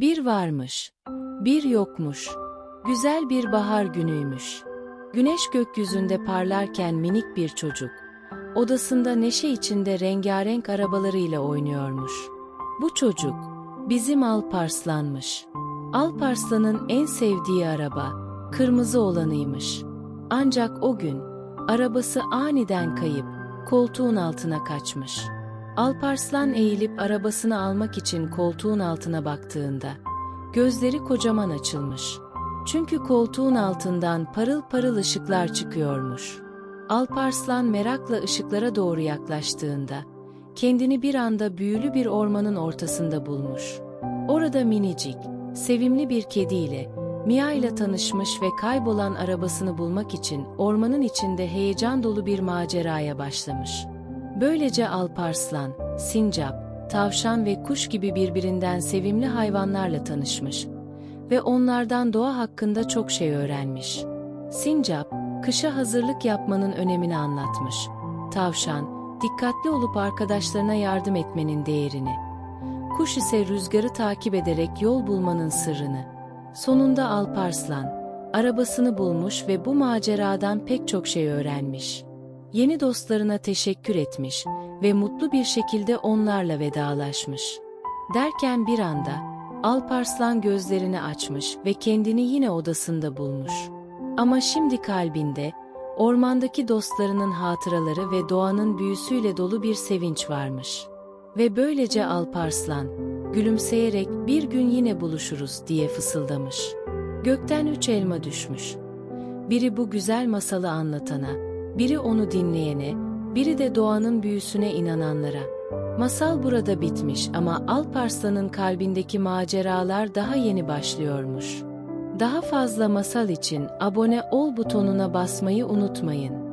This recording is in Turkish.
Bir varmış, bir yokmuş. Güzel bir bahar günüymüş. Güneş gökyüzünde parlarken minik bir çocuk, odasında neşe içinde rengarenk arabalarıyla oynuyormuş. Bu çocuk, bizim Alparslan'mış. Alparslan'ın en sevdiği araba, kırmızı olanıymış. Ancak o gün, arabası aniden kayıp, koltuğun altına kaçmış. Alparslan eğilip arabasını almak için koltuğun altına baktığında, gözleri kocaman açılmış. Çünkü koltuğun altından parıl parıl ışıklar çıkıyormuş. Alparslan merakla ışıklara doğru yaklaştığında, kendini bir anda büyülü bir ormanın ortasında bulmuş. Orada minicik, sevimli bir kediyle, Mia ile tanışmış ve kaybolan arabasını bulmak için ormanın içinde heyecan dolu bir maceraya başlamış. Böylece Alparslan, sincap, tavşan ve kuş gibi birbirinden sevimli hayvanlarla tanışmış ve onlardan doğa hakkında çok şey öğrenmiş. Sincap, kışa hazırlık yapmanın önemini anlatmış. Tavşan, dikkatli olup arkadaşlarına yardım etmenin değerini. Kuş ise rüzgarı takip ederek yol bulmanın sırrını. Sonunda Alparslan, arabasını bulmuş ve bu maceradan pek çok şey öğrenmiş. Yeni dostlarına teşekkür etmiş ve mutlu bir şekilde onlarla vedalaşmış. Derken bir anda Alparslan gözlerini açmış ve kendini yine odasında bulmuş. Ama şimdi kalbinde ormandaki dostlarının hatıraları ve doğanın büyüsüyle dolu bir sevinç varmış. Ve böylece Alparslan, gülümseyerek bir gün yine buluşuruz diye fısıldamış. Gökten üç elma düşmüş. Biri bu güzel masalı anlatana, biri onu dinleyene, biri de doğanın büyüsüne inananlara. Masal burada bitmiş ama Alparslan'ın kalbindeki maceralar daha yeni başlıyormuş. Daha fazla masal için abone ol butonuna basmayı unutmayın.